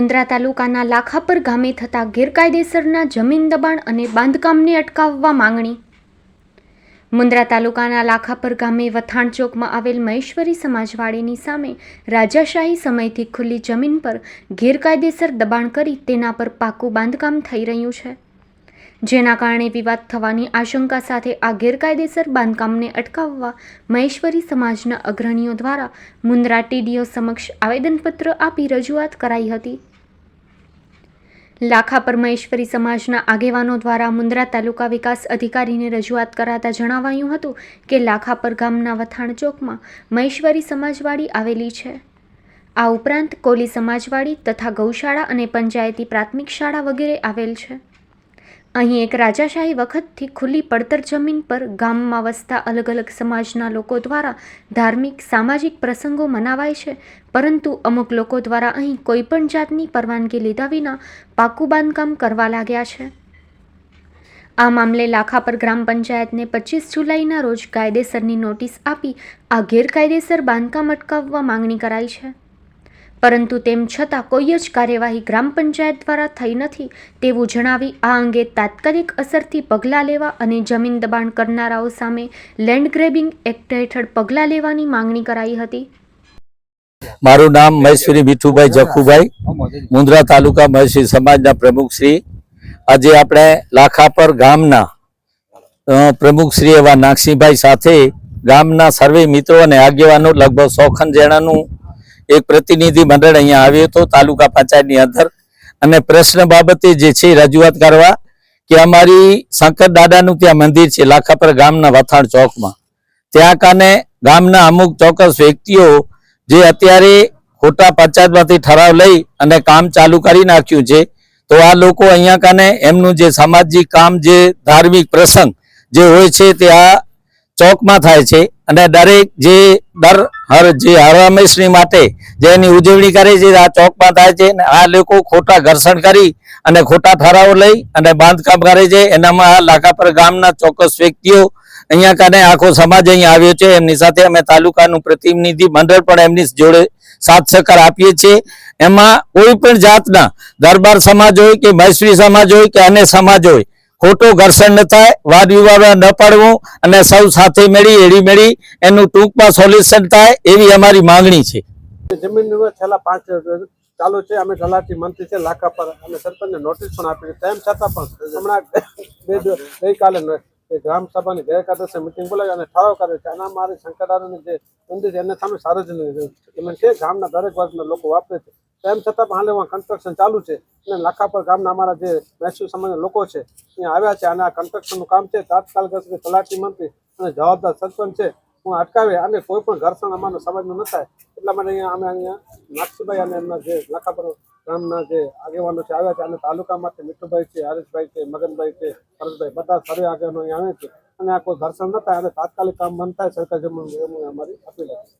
મુન્દ્રા તાલુકાના લાખાપર ગામે થતા ગેરકાયદેસરના જમીન દબાણ અને બાંધકામને અટકાવવા માંગણી. મુન્દ્રા તાલુકાના લાખાપર ગામે વથાણ ચોકમાં આવેલ મહેશ્વરી સમાજવાડીની સામે રાજાશાહી સમયથી ખુલ્લી જમીન પર ગેરકાયદેસર દબાણ કરી તેના પર પાકું બાંધકામ થઈ રહ્યું છે. જેના કારણે વિવાદ થવાની આશંકા સાથે આ ગેરકાયદેસર બાંધકામને અટકાવવા મહેશ્વરી સમાજના અગ્રણીઓ દ્વારા મુન્દ્રા ટીડીઓ સમક્ષ આવેદનપત્ર આપી રજૂઆત કરાઈ હતી. લાખાપર મહેશ્વરી સમાજના આગેવાનો દ્વારા મુન્દ્રા તાલુકા વિકાસ અધિકારીને રજૂઆત કરાતા જણાવાયું હતું કે લાખાપર ગામના વથાણ ચોકમાં મહેશ્વરી સમાજવાડી આવેલી છે. આ ઉપરાંત કોલી સમાજવાડી તથા ગૌશાળા અને પંચાયતી પ્રાથમિક શાળા વગેરે આવેલ છે. અહીં એક રાજાશાહી વખતથી ખુલ્લી પડતર જમીન પર ગામમાં વસતા અલગ અલગ સમાજના લોકો દ્વારા ધાર્મિક, સામાજિક પ્રસંગો મનાવાય છે. પરંતુ અમુક લોકો દ્વારા અહીં કોઈપણ જાતની પરવાનગી લીધા વિના પાકું બાંધકામ કરવા લાગ્યા છે. આ મામલે લાખાપર ગ્રામ પંચાયતને પચીસ જુલાઈના રોજ કાયદેસરની નોટિસ આપી આ ગેરકાયદેસર બાંધકામ અટકાવવા માંગણી કરાઈ છે. પરંતુ તેમ છતાં કોઈ જ કાર્યવાહી ગ્રામ પંચાયત દ્વારા થઈ નથી તેવું જણાવી આ અંગે તાત્કાલિક અસરથી પગલાં લેવા અને જમીન દબાણ કરનારાઓ સામે લેન્ડ ગ્રેબિંગ એક્ટ હેઠળ પગલાં લેવાની માંગણી કરાઈ હતી. મારું નામ મહેશ્વરી મીઠુભાઈ જખુભાઈ, મુંદ્રા તાલુકા મહેશ્વરી સમાજના પ્રમુખશ્રી આજે આપણે લાખાપર ગામના પ્રમુખશ્રી એવા નાગસિંહભાઈ સાથે ગામના સર્વે મિત્રો અને આગેવાનો લગભગ સોખન જણાનું એક પ્રતિનિધિ મંડળ અહીંયા આવ્યો હતો, તાલુકા પંચાયતની અંદર. અને પ્રશ્ન બાબતે જે છે રજૂઆત કરવા કે અમારી શંકર દાદાનું ત્યાં મંદિર છે, લાખાપર ગામના વથાણ ચોકમાં. ત્યાં કાને ગામના અમુક ચોક્કસ વ્યક્તિઓ જે અત્યારે ખોટા પંચાયતમાંથી ઠરાવ લઈ અને કામ ચાલુ કરી નાખ્યું છે, તો આ લોકો અહીંયા કાને એમનું જે સામાજિક કામ, જે ધાર્મિક પ્રસંગ જે હોય છે તે આ ચોકમાં થાય છે અને દરેક જે દર હર જે હરામેશની માટે જે એની ઉજવણી કરે છે, આ ચોકમાં થાય છે અને આ લોકો ખોટા ઘર્ષણ કરી અને ખોટા ઠરાવો લઈ અને બાંધકામ કરે છે. એનામાં આ લાખાપર ગામના ચોક્કસ વ્યક્તિઓ અહીંયા કાને આખો સમાજ અહીંયા આવ્યો છે. એમની સાથે અમે તાલુકાનું પ્રતિનિધિ મંડળ પણ એમની જોડે સાથ સહકાર આપીએ છીએ. એમાં કોઈ પણ જાતના દરબાર સમાજ હોય કે મહેશ્વરી સમાજ હોય કે અન્ય સમાજ હોય ખોટો ઘર્ષણ ન થાય, વાદ વિવાદ ન પાડવું અને સૌ સાથે મેળી એડી મેળી એનું ટૂંકમાં સોલ્યુશન થાય એવી અમારી માંગણી છે. જમીન છેલ્લા પાંચ ચાલુ છે, અમે તલાટી મંત્રી છે, લાખા પર અને સરપંચને નોટિસ પણ આપી તેમ છતાં પણ હમણાં બે ગઈકાલે ગ્રામ સભાની ગેરકાયદેસર મિટિંગ બોલાવી અને ઠરાવ કરે છે અને મારી શંકરદાદાની જે મંદિર છે, એને સામે સાર્વજનિક છે, ગામના દરેક વર્ગના લોકો વાપરે છે. તેમ છતાં પણ હાલે કન્સ્ટ્રક્શન ચાલુ છે. અને લાખાપર ગામના અમારા જે મહેસૂલ સમાજના લોકો છે, અહીંયા આવ્યા છે. અને આ કન્સ્ટ્રક્શનનું કામ છે. તાત્કાલિક અસરે તલાટી મંત્રી અને જવાબદાર સરપંચ છે. હું અટકાવે અને કોઈ પણ ઘર્ષણ અમારા સમાજનું ન થાય. એટલા માટે અહીંયા અમે અહીંયા નાગસીભાઈ અને એમના જે લાખાપર ગામના જે આગેવાનો છે આવ્યા છે. અને તાલુકામાંથી મીઠુભાઈ છે, હરેશભાઈ છે, મગનભાઈ છે, હરેશભાઈ. બધા સર્વે આગેવાનો અહીંયા આવે છે. અને આ કોઈ ઘર્ષણ ન થાય અને તાત્કાલિક કામ બંધ થાય, સરકાર જમીન અમારી અપીલ છે.